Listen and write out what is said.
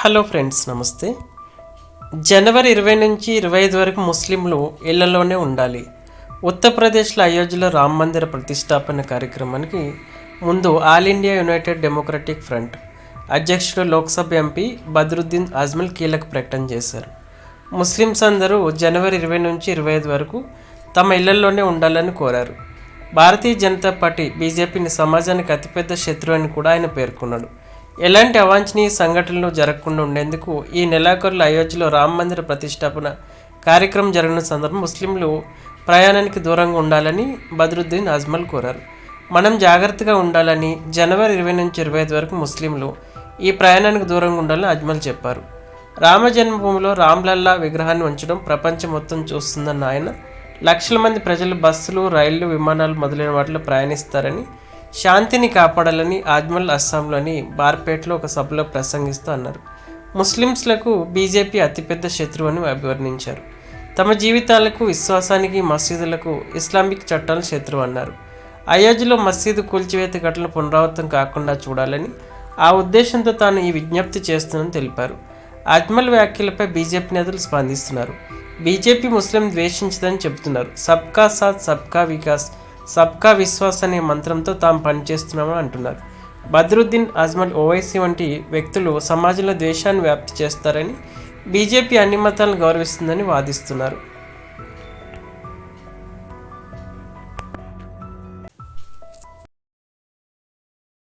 Hello friends నమస్తే. జనవరి ఇరవై నుంచి ఇరవై ఐదు వరకు ముస్లింలు ఇళ్ళలోనే ఉండాలి. ఉత్తరప్రదేశ్లో అయోధ్యలో రామ మందిర ప్రతిష్టాపన కార్యక్రమానికి ముందు all India united democratic front అధ్యక్షుడు లోక్సభ ఎంపీ బద్రుద్దీన్ అజ్మల్ కీలక ప్రకటన చేశారు. ముస్లిమ్స్ అందరూ జనవరి ఇరవై నుంచి ఇరవై ఐదు వరకు తమ ఇళ్ళలోనే ఉండాలని కోరారు. భారతీయ జనతా పార్టీ బీజేపీని సమాజానికి అతిపెద్ద శత్రువు అని కూడా ఆయన పేర్కొన్నాడు. ఎలాంటి అవాంఛనీయ సంఘటనలు జరగకుండా ఉండేందుకు ఈ నెలాఖరులో అయోధ్యలో రామ మందిర ప్రతిష్టాపన కార్యక్రమం జరిగిన సందర్భం ముస్లింలు ప్రయాణానికి దూరంగా ఉండాలని బద్రుద్దీన్ అజ్మల్ కోరారు. మనం జాగ్రత్తగా ఉండాలని జనవరి ఇరవై నుంచి ఇరవై ఐదు వరకు ముస్లింలు ఈ ప్రయాణానికి దూరంగా ఉండాలని అజ్మల్ చెప్పారు. రామ జన్మభూమిలో రామ్లల్లా విగ్రహాన్ని ఉంచడం ప్రపంచం మొత్తం చూస్తుందన్న ఆయన లక్షల మంది ప్రజలు బస్సులు రైళ్ళు విమానాలు మొదలైన వాటిలో ప్రయాణిస్తారని శాంతిని కాపాడాలని ఆజ్మల్ అస్సాంలోని బార్పేట్లో ఒక సభలో ప్రసంగిస్తూ అన్నారు. ముస్లిమ్స్లకు బీజేపీ అతిపెద్ద శత్రువు అని అభివర్ణించారు. తమ జీవితాలకు విశ్వాసానికి మసీదులకు ఇస్లామిక్ చట్టాలు శత్రువు అన్నారు. అయోధ్యలో మసీదు కూల్చివేత ఘటనలు పునరావృతం కాకుండా చూడాలని ఆ ఉద్దేశంతో తాను ఈ విజ్ఞప్తి చేస్తుందని తెలిపారు. అజ్మల్ వ్యాఖ్యలపై బీజేపీ నేతలు స్పందిస్తున్నారు. బీజేపీ ముస్లిం ద్వేషించదని చెబుతున్నారు. సబ్కా సాత్ సబ్కా వికాస్ సబ్కా విశ్వాస్ అనే మంత్రంతో తాము పనిచేస్తున్నామని అంటున్నారు. బద్రుద్దీన్ అజ్మల్ ఓవైసీ వంటి వ్యక్తులు సమాజంలో ద్వేషాన్ని వ్యాప్తి చేస్తారని బీజేపీ అన్ని మతాలను గౌరవిస్తుందని వాదిస్తున్నారు.